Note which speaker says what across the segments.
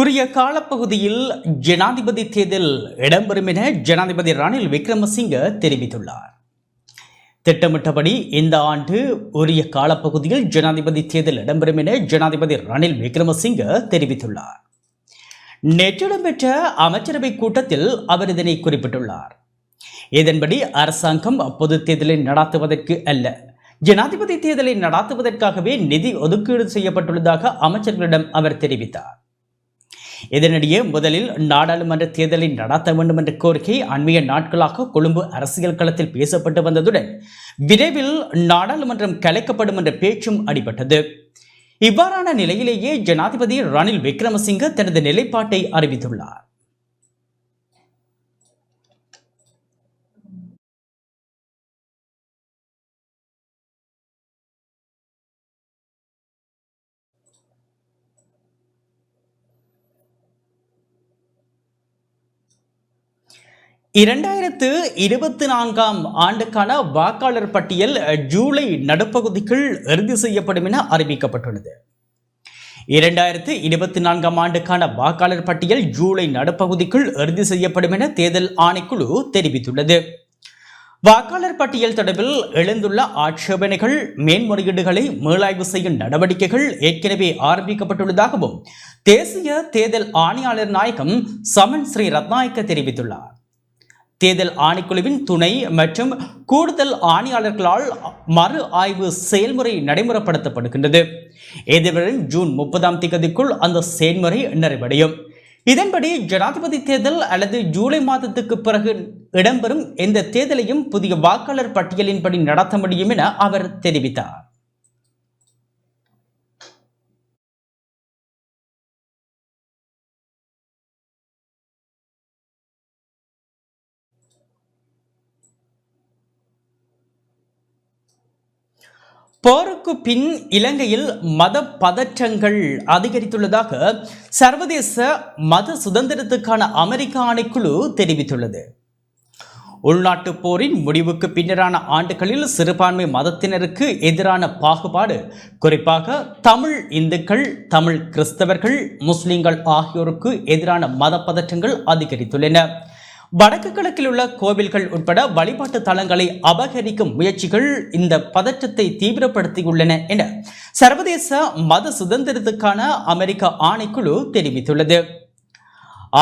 Speaker 1: உரிய காலப்பகுதியில் ஜனாதிபதி தேர்தல் இடம்பெறும் என ஜனாதிபதி ரணில் விக்ரமசிங்க தெரிவித்துள்ளார். திட்டமிட்டபடி இந்த ஆண்டு உரிய காலப்பகுதியில் ஜனாதிபதி தேர்தல் இடம்பெறும் என ஜனாதிபதி ரணில் விக்ரமசிங்க தெரிவித்துள்ளார். நேற்று இடம்பெற்ற அமைச்சரவை கூட்டத்தில் அவர் இதனை குறிப்பிட்டுள்ளார். இதன்படி அரசாங்கம் பொது தேர்தலை நடாத்துவதற்கு அல்ல ஜனாதிபதி தேர்தலை நடாத்துவதற்காகவே நிதி ஒதுக்கீடு செய்யப்பட்டுள்ளதாக அமைச்சர்களிடம் அவர் தெரிவித்தார். இதனிடையே முதலில் நாடாளுமன்ற தேர்தலை நடத்த வேண்டும் என்ற கோரிக்கை அண்மைய நாட்களாக கொழும்பு அரசியல் களத்தில் பேசப்பட்டு வந்ததுடன் விரைவில் நாடாளுமன்றம் கலைக்கப்படும் என்ற பேச்சும் அடிபட்டது. இவ்வாறான நிலையிலேயே ஜனாதிபதி ரணில் விக்ரமசிங்க தனது நிலைப்பாட்டை அறிவித்துள்ளார். இரண்டாயிரத்து இருபத்தி நான்காம் ஆண்டுக்கான வாக்காளர் பட்டியல் ஜூலை நடுப்பகுதிக்குள் இறுதி செய்யப்படும் என அறிவிக்கப்பட்டுள்ளது. இரண்டாயிரத்து இருபத்தி நான்காம் ஆண்டுக்கான வாக்காளர் பட்டியல் ஜூலை நடுப்பகுதிக்குள் இறுதி செய்யப்படும் என தேர்தல் ஆணைக்குழு தெரிவித்துள்ளது. வாக்காளர் பட்டியல் தொடர்பில் எழுந்துள்ள ஆட்சேபனைகள் மேன்முறையீடுகளை மீளாய்வு செய்யும் நடவடிக்கைகள் ஏற்கனவே ஆரம்பிக்கப்பட்டுள்ளதாகவும் தேசிய தேர்தல் ஆணையாளர் நாயகம் சமன் ஸ்ரீ ரத்நாயக்க தெரிவித்துள்ளார். தேர்தல் ஆணைக்குழுவின் துணை மற்றும் கூடுதல் ஆணையாளர்களால் மறு ஆய்வு செயல்முறை நடைமுறைப்படுத்தப்படுகின்றது. எதிர்வரும் ஜூன் முப்பதாம் தேதிக்குள் அந்த செயல்முறை நிறைவடையும். இதன்படி ஜனாதிபதி தேர்தல் அல்லது ஜூலை மாதத்துக்கு பிறகு இடம்பெறும் எந்த தேர்தலையும் புதிய வாக்காளர் பட்டியலின்படி நடத்த முடியும் என அவர் தெரிவித்தார். போருக்கு பின் இலங்கையில் மத பதற்றங்கள் அதிகரித்துள்ளதாக சர்வதேச மத சுதந்திரத்துக்கான அமெரிக்க ஆணைக்குழு தெரிவித்துள்ளது. உள்நாட்டு போரின் முடிவுக்கு பின்னரான ஆண்டுகளில் சிறுபான்மை மதத்தினருக்கு எதிரான பாகுபாடு குறிப்பாக தமிழ் இந்துக்கள் தமிழ் கிறிஸ்தவர்கள் முஸ்லிம்கள் ஆகியோருக்கு எதிரான மத பதற்றங்கள் அதிகரித்துள்ளன. வடக்கு கிழக்கில் உள்ள கோவில்கள் உட்பட வழிபாட்டு தலங்களை அபகரிக்கும் முயற்சிகள் இந்த பதற்றத்தை தீவிரப்படுத்தியுள்ளன என சர்வதேச மத சுதந்திரத்துக்கான அமெரிக்க ஆணைக்குழு தெரிவித்துள்ளது.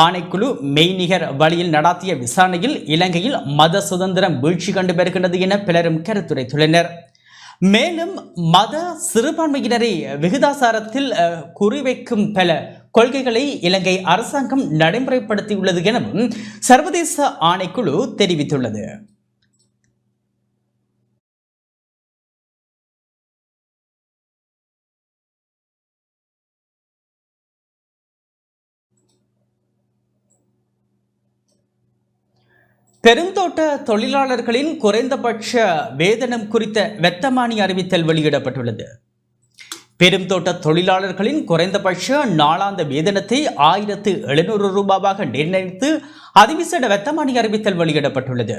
Speaker 1: ஆணைக்குழு மெய்நிகர் வழியில் நடாத்திய விசாரணையில் இலங்கையில் மத சுதந்திரம் வீழ்ச்சி கண்டு வருகின்றது என பலரும் கருத்துரைத்துள்ளனர். மேலும் மத சிறுபான்மையினரை விகிதாசாரத்தில் குறிவைக்கும் பல கொள்கைகளை இலங்கை அரசாங்கம் நடைமுறைப்படுத்தியுள்ளது எனவும் சர்வதேச ஆணைக்குழு தெரிவித்துள்ளது. பெருந்தோட்ட தொழிலாளர்களின் குறைந்தபட்ச வேதனம் குறித்த வெத்தமானி அறிவித்தல் வெளியிடப்பட்டுள்ளது. பெருந்தோட்ட தொழிலாளர்களின் குறைந்தபட்ச நாளாந்த வேதனத்தை ஆயிரத்து எழுநூறு ரூபாவாக நிர்ணயித்து அதிவிசேட வெத்தமானி அறிவித்தல் வெளியிடப்பட்டுள்ளது.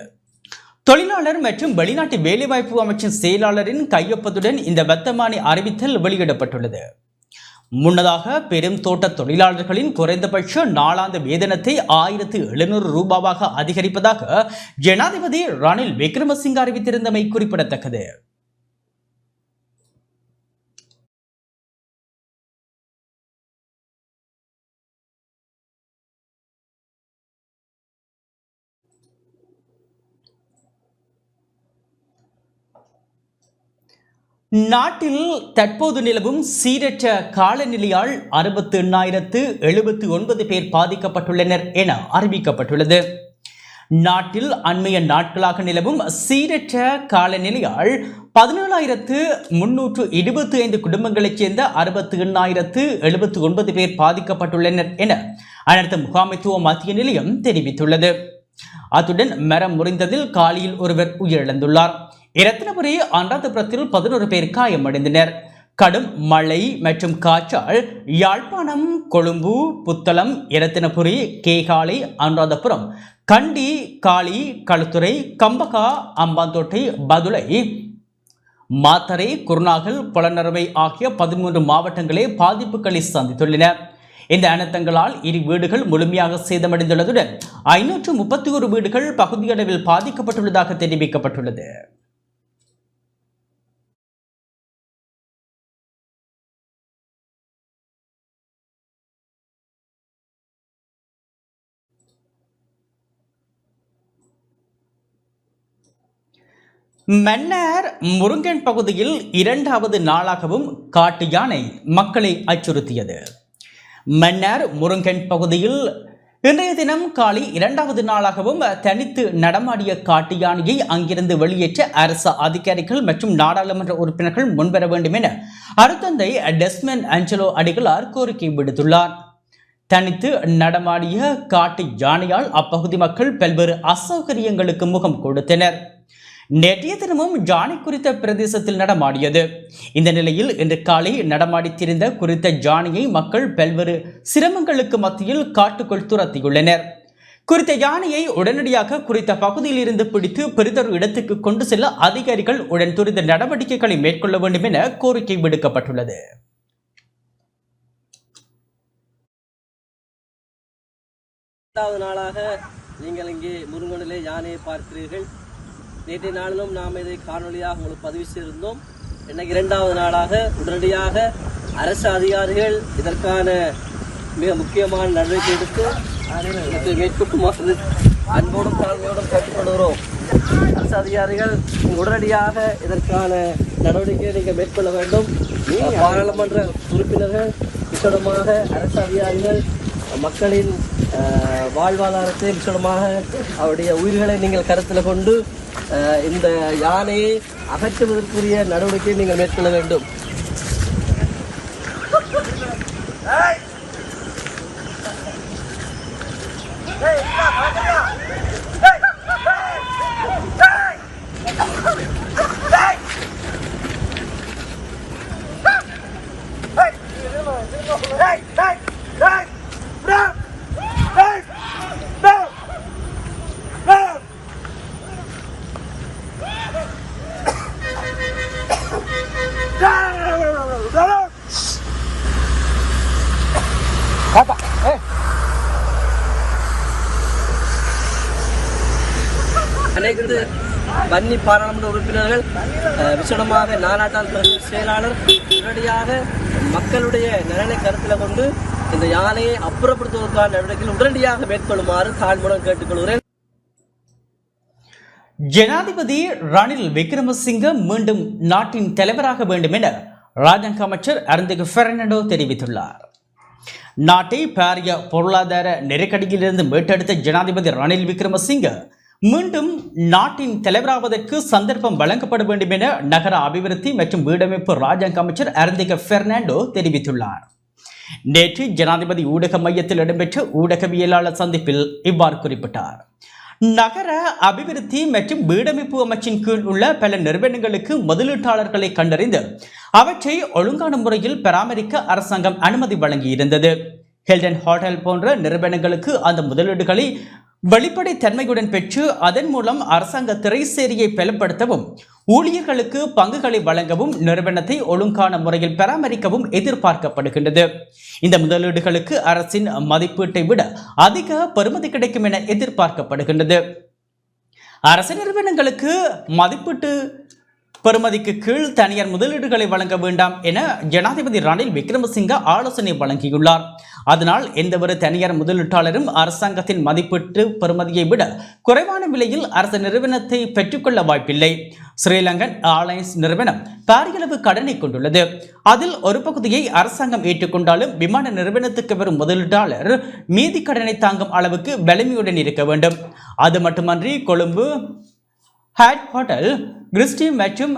Speaker 1: தொழிலாளர் மற்றும் வெளிநாட்டு வேலைவாய்ப்பு அமைச்சின் செயலாளரின் கையொப்பத்துடன் இந்த வெத்தமானி அறிவித்தல் வெளியிடப்பட்டுள்ளது. முன்னதாக பெரும் தோட்ட தொழிலாளர்களின் குறைந்தபட்ச நாளாந்த வேதனத்தை ஆயிரத்து எழுநூறு ரூபாவாக அதிகரிப்பதாக ஜனாதிபதி ரணில் விக்ரமசிங்க அறிவித்திருந்தமை குறிப்பிடத்தக்கது. நாட்டில் தற்போது நிலவும் சீரற்ற காலநிலையால் அறுபத்து எண்ணாயிரத்து எழுபத்தி ஒன்பது பேர் பாதிக்கப்பட்டுள்ளனர் என அறிவிக்கப்பட்டுள்ளது. நாட்டில் அண்மைய நாட்களாக நிலவும் சீரற்ற காலநிலையால் பதினேழாயிரத்து முன்னூற்று இருபத்தி ஐந்து குடும்பங்களைச் சேர்ந்த அறுபத்தி எண்ணாயிரத்து எழுபத்தி ஒன்பது பேர் பாதிக்கப்பட்டுள்ளனர் என அனர்த்த முகாமைத்துவ மத்திய நிலையம் தெரிவித்துள்ளது. அத்துடன் மரம் முறிந்ததில் காலியில் ஒருவர் உயிரிழந்துள்ளார். இரத்தினபுரி அனுராதபுரத்தில் பதினோரு பேர் காயமடைந்தனர். கடும் மழை மற்றும் காற்றால் யாழ்ப்பாணம் கொழும்பு புத்தளம் இரத்தினபுரி கேகாலை அனுராதபுரம் கண்டி காளி களுத்துறை கம்பகா அம்பாந்தோட்டை பதுளை மாத்தரை குருநாகல் புலனறுவை ஆகிய பதிமூன்று மாவட்டங்களே பாதிப்புகளை சந்தித்துள்ளன. இந்த அனர்த்தங்களால் இரு வீடுகள் முழுமையாக சேதமடைந்துள்ளதுடன் ஐநூற்று முப்பத்தி ஒரு வீடுகள் பகுதியளவில் பாதிக்கப்பட்டுள்ளதாக தெரிவிக்கப்பட்டுள்ளது. மன்னர் முருங்கன் பகுதியில் இரண்டாவது நாளாகவும் காட்டு யானை மக்களை அச்சுறுத்தியது. மன்னர் முருங்கன் பகுதியில் இன்றைய தினம் காலை இரண்டாவது நாளாகவும் தனித்து நடமாடிய காட்டு யானையை அங்கிருந்து வெளியேற்ற அரசு அதிகாரிகள் மற்றும் நாடாளுமன்ற உறுப்பினர்கள் முன்வர வேண்டும் என அருத்தந்தை டெஸ்மன் அஞ்சலோ அடிகளார் கோரிக்கை விடுத்துள்ளார். தனித்து நடமாடிய காட்டு யானையால் அப்பகுதி மக்கள் பல்வேறு அசௌகரியங்களுக்கு முகம் கொடுத்தனர். நேற்றைய தினமும் ஜானி குறித்த பிரதேசத்தில் நடமாடியது. இந்த நிலையில் இன்று காலை நடமாடித்திருந்த குறித்த ஜானியை மக்கள் பல்வேறு சிரமங்களுக்கு மத்தியில் காட்டுக்குள் துரத்தியுள்ளனர். குறித்த யானையை உடனடியாக குறித்த பகுதியில் இருந்து பிடித்து பெரிதொரு இடத்துக்கு கொண்டு செல்ல அதிகாரிகள் உடன் துரித நடவடிக்கைகளை மேற்கொள்ள வேண்டும் என கோரிக்கை விடுக்கப்பட்டுள்ளது.
Speaker 2: நாளாக நீங்கள் இங்கே முருங்கனிலே யானையை பார்க்கிறீர்கள். நேற்றைய நாளிலும் நாம் இதை காணொலியாக உங்களுக்கு பதிவு செய்திருந்தோம். இன்னைக்கு இரண்டாவது நாளாக உடனடியாக அரசு அதிகாரிகள் இதற்கான மிக முக்கியமான நடவடிக்கை எடுத்து இதற்கு மேற்கொள்ளுமாறு அன்போடும் தாழ்மையோடும் கேட்டுக்கொள்கிறோம். அரசு அதிகாரிகள் உடனடியாக இதற்கான நடவடிக்கையை நீங்கள் மேற்கொள்ள வேண்டும். பாராளுமன்ற உறுப்பினர்கள் விசடமாக அரசு அதிகாரிகள் மக்களின் வாழ்வாதாரத்தை நிச்சயமாக அவருடைய உயிர்களை நீங்கள் கருத்தில் கொண்டு இந்த யானையை அகற்றுவதற்குரிய நடவடிக்கையை நீங்கள் மேற்கொள்ள வேண்டும். பாராளுமன்ற உறுப்பினர்கள் விசேடமாக நானாட்டால் செயலாளர் உடனடியாக மக்களுடைய நலனை கருத்தில் கொண்டு இந்த யானையை அப்புறப்படுத்துவதற்கான நடவடிக்கைகள் உடனடியாக மேற்கொள்ளுமாறு தாழ்மையுடன் கேட்டுக்கொள்கிறேன்.
Speaker 1: ஜனாதிபதி ரணில் விக்ரமசிங்க மீண்டும் நாட்டின் தலைவராக வேண்டும் என ராஜாங்க அமைச்சர் அருந்தகு பெர்னாண்டோ தெரிவித்துள்ளார். நாட்டை பாரிய பொருளாதார நெருக்கடியிலிருந்து மீட்டெடுத்த ஜனாதிபதி ரணில் விக்ரமசிங்க மீண்டும் நாட்டின் தலைவராவதற்கு சந்தர்ப்பம் வழங்கப்பட வேண்டும் என நகர அபிவிருத்தி மற்றும் வீடமைப்பு ராஜாங்க அமைச்சர் அருந்தக பெர்னாண்டோ தெரிவித்துள்ளார். நேற்று ஜனாதிபதி ஊடக மையத்தில் இடம்பெற்ற ஊடகவியலாளர் சந்திப்பில் இவ்வாறு குறிப்பிட்டார். நகர அபிவிருத்தி மற்றும் வீடமைப்பு அமைச்சின் கீழ் உள்ள பல நிறுவனங்களுக்கு முதலீட்டாளர்களை கண்டறிந்து அவற்றை ஒழுங்கான முறையில் பராமரிக்க அரசாங்கம் அனுமதி வழங்கியிருந்தது. ஹெல்டன் ஹோட்டல் போன்ற நிறுவனங்களுக்கு அந்த முதலீடுகளை வெளிப்படை தன்மையுடன் பெற்று அதன் மூலம் அரசாங்க திரைசேரியை பலப்படுத்தவும் ஊழியர்களுக்கு பங்குகளை வழங்கவும் நிறுவனத்தை ஒழுங்கான முறையில் பராமரிக்கவும் எதிர்பார்க்கப்படுகின்றது. இந்த முதலீடுகளுக்கு அரசின் மதிப்பீட்டை விட அதிக பெறுமதி கிடைக்கும் என எதிர்பார்க்கப்படுகின்றது. அரசு நிறுவனங்களுக்கு மதிப்பீட்டு பெறுமதிக்கு கீழ் தனியார் முதலீடுகளை வழங்க வேண்டாம் என ஜனாதிபதி ரணில் விக்ரமசிங்க ஆலோசனை வழங்கியுள்ளார். அதனால் எந்தவொரு தனியார் முதலீட்டாளரும் அரசாங்கத்தின் மதிப்பீட்டு பெறுமதியை விட குறைவான விலையில் அரசு நிறுவனத்தை பெற்றுக்கொள்ள வாய்ப்பில்லை. ஸ்ரீலங்கன் ஏர்லைன்ஸ் நிறுவனம் பாரியளவு கடனை கொண்டுள்ளது. அதில் ஒரு பகுதியை அரசாங்கம் ஏற்றுக்கொண்டாலும் விமான நிறுவனத்துக்கு வரும் முதலீட்டாளர் மீதி கடனை தாங்கும் அளவுக்கு வலிமையுடன் இருக்க வேண்டும். அது மட்டுமன்றி கொழும்பு ஹேட் ஹோட்டல் கிறிஸ்டி மற்றும்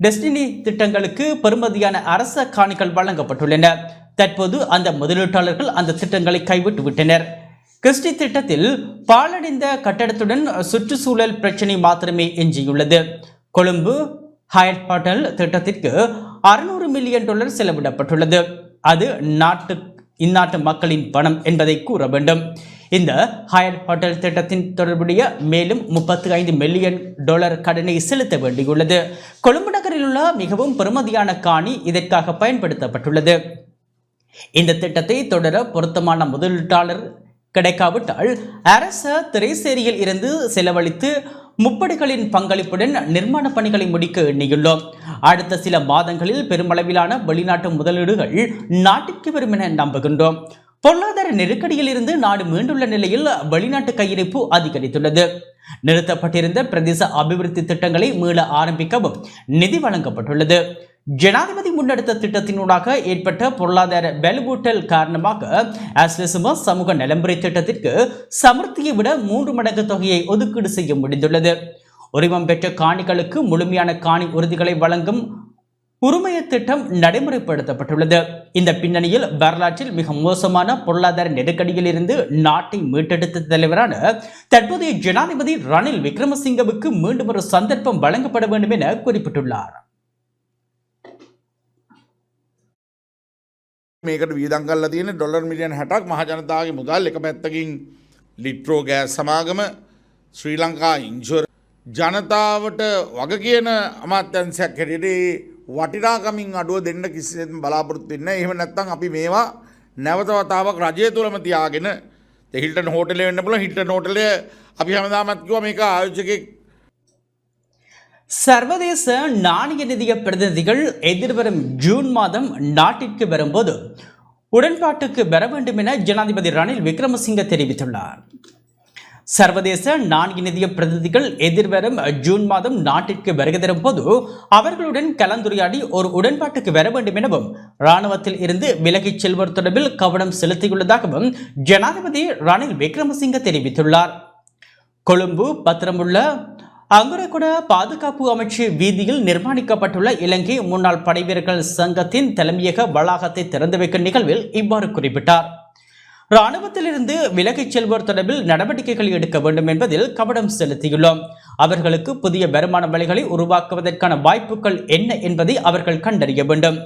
Speaker 1: டெஸ்டினி திட்டங்களுக்கு பெறுமதியான அரச காணிகள் வழங்கப்பட்டுள்ளன. தற்போது அந்த முதலீட்டாளர்கள் அந்த திட்டங்களை கைவிட்டு விட்டனர். கிறிஸ்டி திட்டத்தில் பாலடைந்த கட்டடத்துடன் சுற்றுச்சூழல் பிரச்சினை மாத்திரமே எஞ்சியுள்ளது. கொழும்பு ஹயட் பாட்டல் திட்டத்திற்கு அறுநூறு மில்லியன் டாலர் செலவிடப்பட்டுள்ளது. அது நாட்டு இந்நாட்டு மக்களின் பணம் என்பதை கூற வேண்டும். இந்த ஹயர் ஹோட்டல் திட்டத்தின் தொடர்புடைய மேலும் முப்பத்தி ஐந்து மில்லியன் டாலர் கடனை செலுத்த வேண்டியுள்ளது. கொழும்பு நகரில் உள்ள மிகவும் பெறுமதியான காணி இதற்காக பயன்படுத்தப்பட்டுள்ளது. இந்த திட்டத்தை தொடர பொருத்தமான முதலீட்டாளர் கிடைக்காவிட்டால் அரச திரைசேரியில் இருந்து செலவழித்து முப்படைகளின் பங்களிப்புடன் நிர்மாண பணிகளை முடிக்க எண்ணியுள்ளோம். அடுத்த சில மாதங்களில் பெருமளவிலான வெளிநாட்டு முதலீடுகள் நாட்டிற்கு வரும் என நம்புகின்றோம். பொருளாதார நெருக்கடியில் இருந்து நாடு மீண்டுள்ள நிலையில் வெளிநாட்டு கையிருப்பு அதிகரித்துள்ளது. நிறுத்தப்பட்டிருந்த பிரதேச அபிவிருத்தி திட்டங்களை மீள ஆரம்பிக்கவும் நிதி வழங்கப்பட்டுள்ளது. ஜனாதிபதி முன்னெடுத்த திட்டத்தினூடாக ஏற்பட்ட பொருளாதார வலுவூட்டல் காரணமாக ஆஸ்லிசும சமூக நலம்புரை திட்டத்திற்கு சமர்த்தியை விட மூன்று மடங்கு தொகையை ஒதுக்கீடு செய்ய முடிந்துள்ளது. உரிமம் பெற்ற காணிகளுக்கு முழுமையான காணி உறுதிகளை வழங்கும் உரிமைய திட்டம் நடைமுறைப்படுத்தப்பட்டுள்ளது. இந்த பின்னணியில் வரலாற்றில் மிக மோசமான பொருளாதார நெருக்கடியில் இருந்து நாட்டை மீட்டெடுத்த தலைவரான தற்போதைய ஜனாதிபதி ரணில் விக்ரமசிங்கவுக்கு மீண்டும் ஒரு சந்தர்ப்பம் வழங்கப்பட வேண்டும் என குறிப்பிட்டுள்ளார்.
Speaker 3: මේකට වියදං කල්ලා තියෙන ඩොලර් මිලියන් හැටක් මහජනතාවගේ මුදල් එක පැත්තකින්. ලිට්‍රෝ ගෑස් සමාගම ශ්‍රී ලංකා ඉංශුවර ජනතාවට වග කියන අමාත්‍යන්සයක් හැටියට ඒ වටිනාකමින් අඩුව දෙන්න කිසිසේත් බලාපොරොත්තු වෙන්න එහෙම නැත්නම් අපි මේවා නැවත වතාවක් රජය තුළම තියාගෙන හිල්ටන් හෝටලේ වෙන්න පුළුවන්. හිල්ටන් හෝටලය අපි හැමදාමත් කිව්වා මේක ආයෝජකෙක්
Speaker 1: சர்வதேச நாணய நிதிய பிரதிநிதிகள் எதிர்வரும் ஜூன் மாதம் நாட்டிற்கு வரும்போது உடன்பாட்டுக்கு வர வேண்டும் என ஜனாதிபதி ரணில் விக்ரமசிங்க தெரிவித்துள்ளார். சர்வதேச நான்கு நிதிய பிரதிநிதிகள் எதிர்வரும் ஜூன் மாதம் நாட்டிற்கு வருகை தரும் போது அவர்களுடன் கலந்துரையாடி ஒரு உடன்பாட்டுக்கு வர வேண்டும் எனவும் இராணுவத்தில் இருந்து விலகிச் செல்வர் தொடர்பில் கவனம் செலுத்தியுள்ளதாகவும் ஜனாதிபதி ரணில் விக்ரமசிங்க தெரிவித்துள்ளார். கொழும்பு பத்திரமுள்ள அங்குரகுட பாதுகாப்பு அமைச்சு வீதியில் நிர்மாணிக்கப்பட்டுள்ள இலங்கை முன்னாள் படைவீரர்கள் சங்கத்தின் தலைமையக வளாகத்தை திறந்து வைக்கும் நிகழ்வில் இவ்வாறு குறிப்பிட்டார். இராணுவத்திலிருந்து விலகிச் செல்வோர் தொடர்பில் நடவடிக்கைகள் எடுக்க வேண்டும் என்பதில் கவனம் செலுத்தியுள்ளோம். அவர்களுக்கு புதிய வருமான வழிகளை உருவாக்குவதற்கான வாய்ப்புகள் என்ன என்பதை அவர்கள் கண்டறிய வேண்டும்.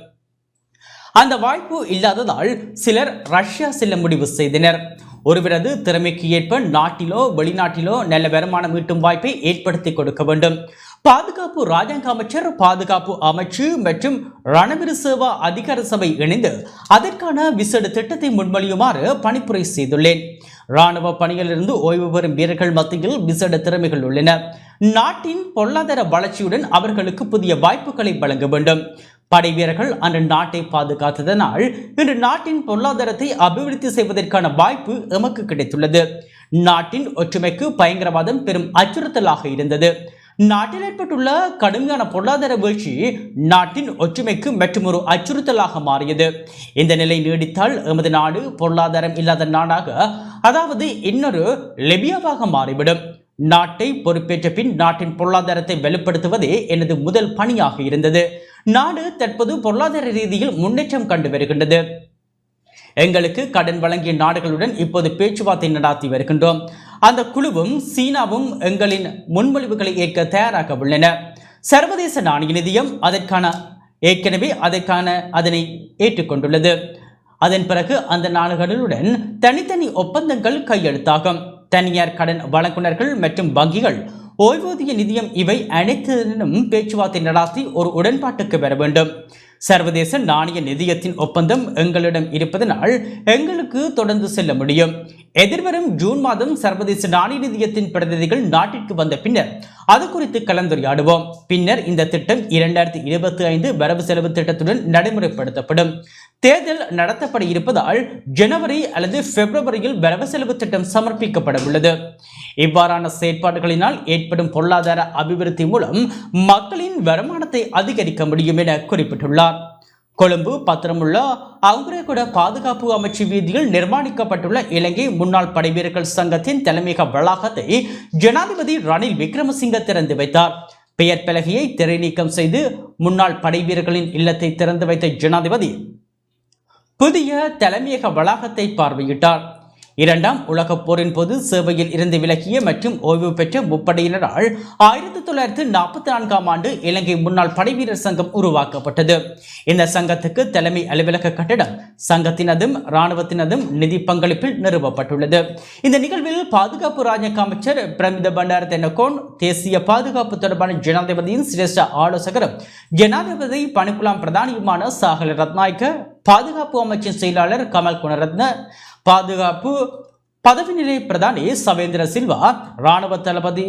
Speaker 1: அந்த வாய்ப்பு இல்லாததால் சிலர் ரஷ்யா செல்ல முடிவு செய்தனர். ஒருவரது திறமைக்கு ஏற்ப நாட்டிலோ வெளிநாட்டிலோ நல்ல வருமானம் ஈட்டும் வாய்ப்பை ஏற்படுத்தி கொடுக்க வேண்டும். பாதுகாப்பு ராஜாங்க அமைச்சர் பாதுகாப்பு அமைச்சு மற்றும் ரணவீர சேவா அதிகார சபை இணைந்து அதற்கான விசேட திட்டத்தை முன்மொழியுமாறு பணிப்புரை செய்துள்ளேன். ராணுவ பணியிலிருந்து ஓய்வு பெறும் வீரர்கள் மத்தியில் விசேட திறமைகள் உள்ளன. நாட்டின் பொருளாதார வளர்ச்சியுடன் அவர்களுக்கு புதிய வாய்ப்புகளை வழங்க வேண்டும். படை வீரர்கள் அன்று நாட்டை பாதுகாத்ததனால் இன்று நாட்டின் பொருளாதாரத்தை அபிவிருத்தி செய்வதற்கான வாய்ப்பு எமக்கு கிடைத்துள்ளது. நாட்டின் ஒற்றுமைக்கு பயங்கரவாதம் பெரும் அச்சுறுத்தலாக இருந்தது. நாட்டில் ஏற்பட்டுள்ள கடுமையான பொருளாதார வீழ்ச்சி நாட்டின் ஒற்றுமைக்கு மற்றும் ஒரு அச்சுறுத்தலாக மாறியது. இந்த நிலை நீடித்தால் எமது நாடு பொருளாதாரம் இல்லாத நாடாக அதாவது இன்னொரு லெபியாவாக மாறிவிடும். நாட்டை பொறுப்பேற்ற பின் நாட்டின் பொருளாதாரத்தை வெளிப்படுத்துவதே எனது முதல் பணியாக இருந்தது. நாடு தற்போது பொருளாதார ரீதியில் முன்னேற்றம் கண்டு வருகின்றது. எங்களுக்கு கடன் வழங்கிய நாடுகளுடன் இப்போது பேச்சுவார்த்தை நடாத்தி வருகின்றோம். அந்த குழுவும் சீனாவும் எங்களின் முன்மொழிவுகளை ஏற்க தயாராக உள்ளன. சர்வதேச நாணய நிதியம் அதற்கான ஏற்கனவே அதற்கான அதனை ஏற்றுக்கொண்டுள்ளது. அதன் பிறகு அந்த நாடுகளுடன் தனித்தனி ஒப்பந்தங்கள் கையெழுத்தாகும். தனியார் கடன் வழங்குநர்கள் மற்றும் வங்கிகள் ஓய்வூதிய நிதியம் இவை அனைத்தினும் பேச்சுவார்த்தை நடாத்தி ஒரு உடன்பாட்டுக்கு பெற வேண்டும். சர்வதேச நாணய நிதியத்தின் ஒப்பந்தம் எங்களிடம் இருப்பதனால் எங்களுக்கு தொடர்ந்து செல்ல முடியும். எதிர்வரும் ஜூன் மாதம் சர்வதேச நாணய நிதியத்தின் பிரதிநிதிகள் நாட்டிற்கு வந்த பின்னர் அது குறித்து கலந்துரையாடுவோம். பின்னர் இந்த திட்டம் இரண்டாயிரத்தி இருபத்தி ஐந்து வரவு செலவு திட்டத்துடன் நடைமுறைப்படுத்தப்படும். தேர்தல் நடத்தப்பட இருப்பதால் ஜனவரி அல்லது பிப்ரவரியில் வரவு செலவு திட்டம் சமர்ப்பிக்கப்பட உள்ளது இவ்வாறான செயற்பாடுகளினால் ஏற்படும் பொருளாதார அபிவிருத்தி மூலம் மக்களின் வருமானத்தை அதிகரிக்க முடியும் என குறிப்பிட்டுள்ளார். கொழும்பு பத்திரமுள்ள அவுரேகுட பாதுகாப்பு அமைச்சு வீதியில் நிர்மாணிக்கப்பட்டுள்ள இலங்கை முன்னாள் படைவீரர்கள் சங்கத்தின் தலைமையக வளாகத்தை ஜனாதிபதி ரணில் விக்ரமசிங்க திறந்து வைத்தார். பெயர் பலகையை திரை நீக்கம் செய்து முன்னாள் படைவீரர்களின் இல்லத்தை திறந்து வைத்த ஜனாதிபதி புதிய தலைமையக வளாகத்தை பார்வையிட்டார். இரண்டாம் உலகப் போரின் போது சேவையில் இருந்து விலகிய மற்றும் ஓய்வு பெற்ற முப்படையினரால் ஆயிரத்தி தொள்ளாயிரத்தி நாற்பத்தி நான்காம் ஆண்டு இலங்கை முன்னாள் படைவீரர் சங்கம் உருவாக்கப்பட்டது. இந்த சங்கத்துக்கு தலைமை அலுவலக கட்டடம் சங்கத்தினதும் இராணுவத்தினதும் நிதி பங்களிப்பில் நிறுவப்பட்டுள்ளது. இந்த நிகழ்வில் பாதுகாப்பு ராஜக அமைச்சர் பிரமித பண்டார தென்னகோன் தேசிய பாதுகாப்பு தொடர்பான ஜனாதிபதியின் சிரேஷ்ட ஆலோசகரும் ஜனாதிபதி பணிக்குலாம் பிரதானியுமான சாகல ரத்நாயக்க பாதுகாப்பு அமைச்சின் செயலாளர் கமல் குணரத்ன பாதுகாப்பு பதவி நிலை பிரதானி சவேந்திர சில்வா ராணுவ தளபதி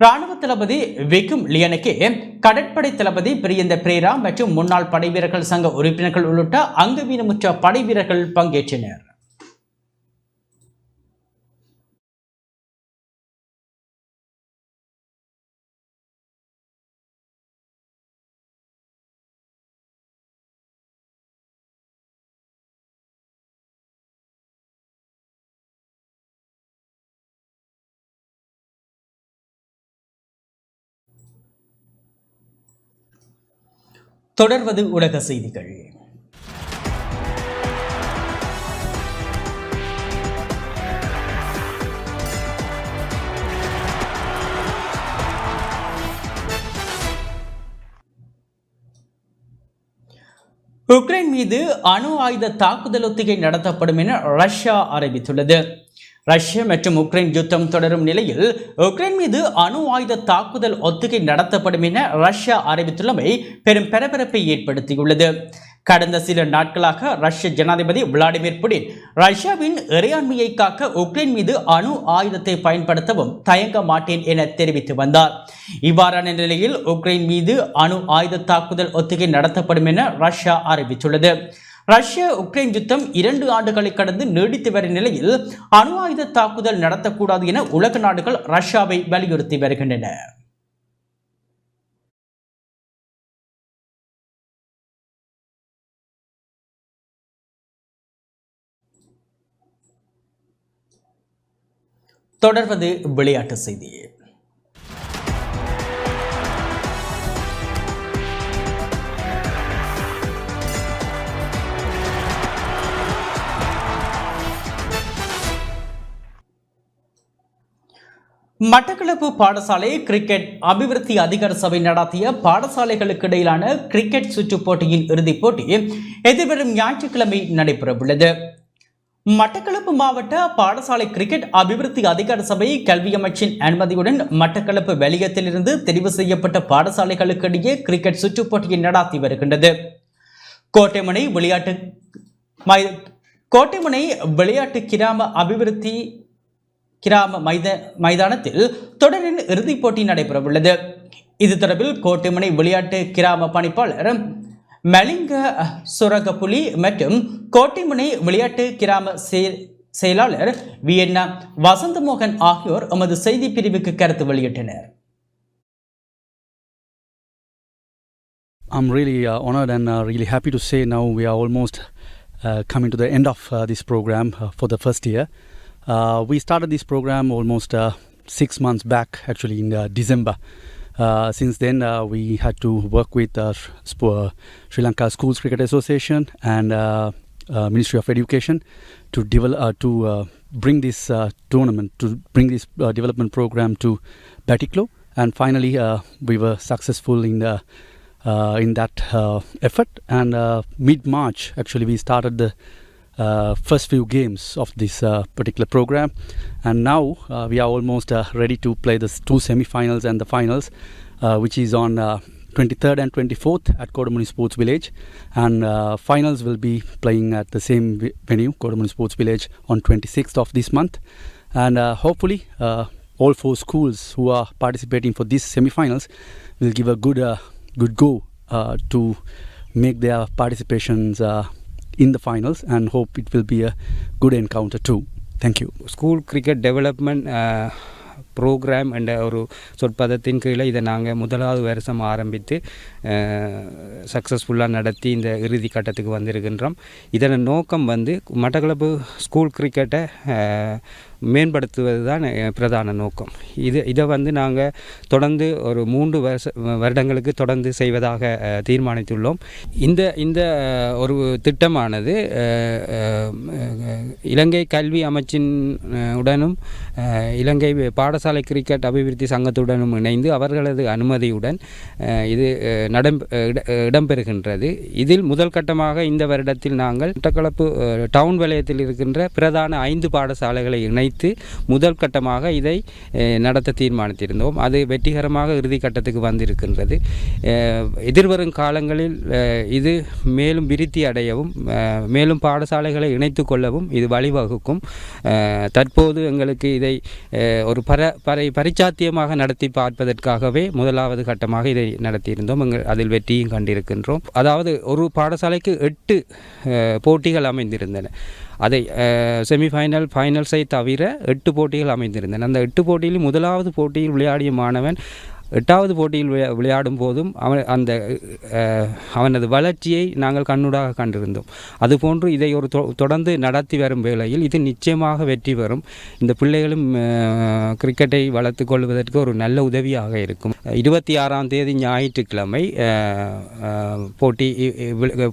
Speaker 1: ராணுவ தளபதி விக்கும் லியனுக்கே கடற்படை தளபதி பிரியந்த பிரேரா மற்றும் முன்னாள் படைவீரர்கள் சங்க உறுப்பினர்கள் உள்ளிட்ட அங்கவீனமுற்ற படைவீரர்கள் பங்கேற்றனர். தொடர்வது உலக செய்திகள். உக்ரைன் மீது அணு ஆயுத தாக்குதல் ஒத்திகை நடத்தப்படும் என ரஷ்யா அறிவித்துள்ளது. ரஷ்யா மற்றும் உக்ரைன் யுத்தம் தொடரும் நிலையில் உக்ரைன் மீது அணு ஆயுத தாக்குதல் ஒத்திகை நடத்தப்படும் என ரஷ்யா அறிவித்துள்ளமை பெரும் பரபரப்பை ஏற்படுத்தியுள்ளது. கடந்த சில நாட்களாக ரஷ்ய ஜனாதிபதி விளாடிமிர் புடின் ரஷ்யாவின் இறையாண்மையை காக்க உக்ரைன் மீது அணு ஆயுதத்தை பயன்படுத்தவும் தயங்க மாட்டேன் என தெரிவித்து வந்தார். இவ்வாறான நிலையில் உக்ரைன் மீது அணு ஆயுத தாக்குதல் ஒத்திகை நடத்தப்படும் என ரஷ்யா அறிவித்துள்ளது. ரஷ்ய உக்ரைன் யுத்தம் இரண்டு ஆண்டுகளை கடந்து நீடித்து வரும் நிலையில் அணு ஆயுத தாக்குதல் நடத்தக்கூடாது என உலக நாடுகள் ரஷ்யாவை வலியுறுத்தி வருகின்றன. தொடர்வது விளையாட்டு செய்தி. மட்டக்களப்பு பாடசாலை கிரிக்கெட் அபிவிருத்தி அதிகார சபை நடத்திய பாடசாலைகளுக்கு இடையிலான கிரிக்கெட் சுற்றுப் போட்டியின் இறுதிப் போட்டி எதிர்வரும் ஞாயிற்றுக்கிழமை நடைபெறவுள்ளது. மட்டக்களப்பு மாவட்ட பாடசாலை கிரிக்கெட் அபிவிருத்தி அதிகார சபை கல்வி அமைச்சின் அனுமதியுடன் மட்டக்களப்பு வெளியத்திலிருந்து தெரிவு செய்யப்பட்ட பாடசாலைகளுக்கு இடையே கிரிக்கெட் சுற்றுப் போட்டியை நடாத்தி வருகின்றது. கோட்டைமனை விளையாட்டு கோட்டைமனை விளையாட்டு கிராம அபிவிருத்தி கிராம மைத மைதானத்தில் தொடரின் இறுதிப் போட்டி நடைபெறவுள்ளது இது தொடர்பில் கோட்டுமணி விளையாட்டு கிராம பணிப்பாளர் மலிங்க சுரகப்புலி மற்றும் கோட்டைமனை விளையாட்டு கிராம செயலாளர் வியன்னா வசந்தமோகன் ஆகியோர் எமது செய்தி பிரிவுக்கு கருத்து வெளியிட்டனர்
Speaker 4: I'm really uh, honored and uh, really happy to say now we are almost uh, coming to the end of uh, this program uh, for the first year. Uh, we started this program almost uh, six months back, actually in uh, December. Uh, since then, uh, we had to work with uh, Sri Lanka Schools Cricket Association and Ministry of Education to develop to bring this tournament to bring this development program to Batiklo, and finally we were successful in the in that effort. And mid March, actually, we started the uh, first few games of this uh, particular program, and now uh, we are almost uh, ready to play the two semi-finals and the finals, uh, which is on uh, 23rd and 24th at Kodamuni Sports Village, and uh, finals will be playing at the same venue, Kodamuni Sports Village, on 26th of this month. And uh, hopefully, uh, all four schools who are participating for these semi-finals will give a good, uh, good go uh, to make their participations uh, in the finals, and hope it will be a good encounter too. Thank you.
Speaker 5: School cricket development programme என்ற ஒரு சொற்பதத்தின் கீழே இதை நாங்கள் முதலாவது வருஷம் ஆரம்பித்து uh, சக்ஸஸ்ஃபுல்லாக நடத்தி இந்த இறுதி கட்டத்துக்கு வந்திருக்கின்றோம் இதன் நோக்கம் வந்து மட்டக்களப்பு ஸ்கூல் கிரிக்கெட்டை மேம்படுத்துவது தான் பிரதான நோக்கம். இது இதை வந்து நாங்கள் தொடர்ந்து ஒரு மூன்று வருஷ வருடங்களுக்கு தொடர்ந்து செய்வதாக தீர்மானித்துள்ளோம். இந்த இந்த ஒரு திட்டமானது இலங்கை கல்வி அமைச்சின் உடனும் இலங்கை பாடசாலை கிரிக்கெட் அபிவிருத்தி சங்கத்துடனும் இணைந்து அவர்களது அனுமதியுடன் இது நடம் இடம்பெறுகின்றது. இதில் முதல் கட்டமாக இந்த வருடத்தில் நாங்கள் மட்டக்களப்பு டவுன் வலயத்தில் இருக்கின்ற பிரதான ஐந்து பாடசாலைகளை இணைத்து முதல் கட்டமாக இதை நடத்த தீர்மானித்திருந்தோம். அது வெற்றிகரமாக இறுதி கட்டத்துக்கு வந்திருக்கின்றது. எதிர்வரும் காலங்களில் இது மேலும் விருத்தி அடையவும் மேலும் பாடசாலைகளை இணைத்து கொள்ளவும் இது வழிவகுக்கும். தற்போது எங்களுக்கு இதை ஒரு பர பரை பரிச்சாத்தியமாக நடத்தி பார்ப்பதற்காகவே முதலாவது கட்டமாக இதை நடத்தியிருந்தோம். எங்கள் அதில் வெற்றியும் கண்டிருக்கின்றோம். அதாவது ஒரு பாடசாலைக்கு எட்டு போட்டிகள் அமைந்திருந்தன. அதை செமிஃபைனல் ஃபைனல்ஸை தவிர எட்டு போட்டிகள் அமைந்திருந்தன. அந்த எட்டு போட்டியில் முதலாவது போட்டியில் விளையாடிய மாணவன் எட்டாவது போட்டியில் விளையா- விளையாடும் போதும் அவன் அந்த அவனது வளர்ச்சியை நாங்கள் கண்ணுடாக கண்டிருந்தோம். அதுபோன்று இதை ஒரு தொ- தொடர்ந்து நடத்தி வரும் வேளையில் இது நிச்சயமாக வெற்றி பெறும். இந்த பிள்ளைகளும் கிரிக்கெட்டை வளர்த்து கொள்வதற்கு ஒரு நல்ல உதவியாக இருக்கும். இருபத்தி ஆறாம் தேதி ஞாயிற்றுக்கிழமை போட்டி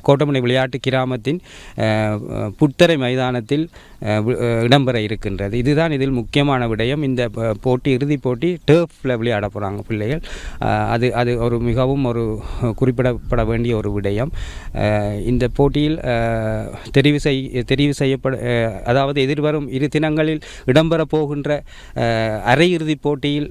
Speaker 5: கோட்டமனை விளையாட்டு கிராமத்தின் புத்தரை மைதானத்தில் இடம்பெற இருக்கின்றது. இதுதான் இதில் முக்கியமான விடயம். இந்த போட்டி இறுதிப் போட்டி டேர்ஃபில் விளையாட போகிறாங்க பிள்ளைகள். அது அது ஒரு மிகவும் ஒரு குறிப்பிடப்பட வேண்டிய ஒரு விடயம். இந்த போட்டியில் தெரிவு செய் தெரிவு செய்யப்பட அதாவது எதிர்வரும் இரு தினங்களில் இடம்பெற போகின்ற அஹ், அரையிறுதிப் போட்டியில்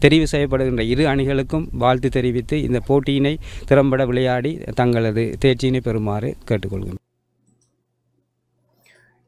Speaker 5: தெரிவு செய்யப்படுகின்ற இரு அணிகளுக்கும் வாழ்த்து தெரிவித்து இந்த போட்டியினை திறம்பட விளையாடி தங்களது தேர்ச்சியினை பெறுமாறு கேட்டுக்கொள்கிறேன்.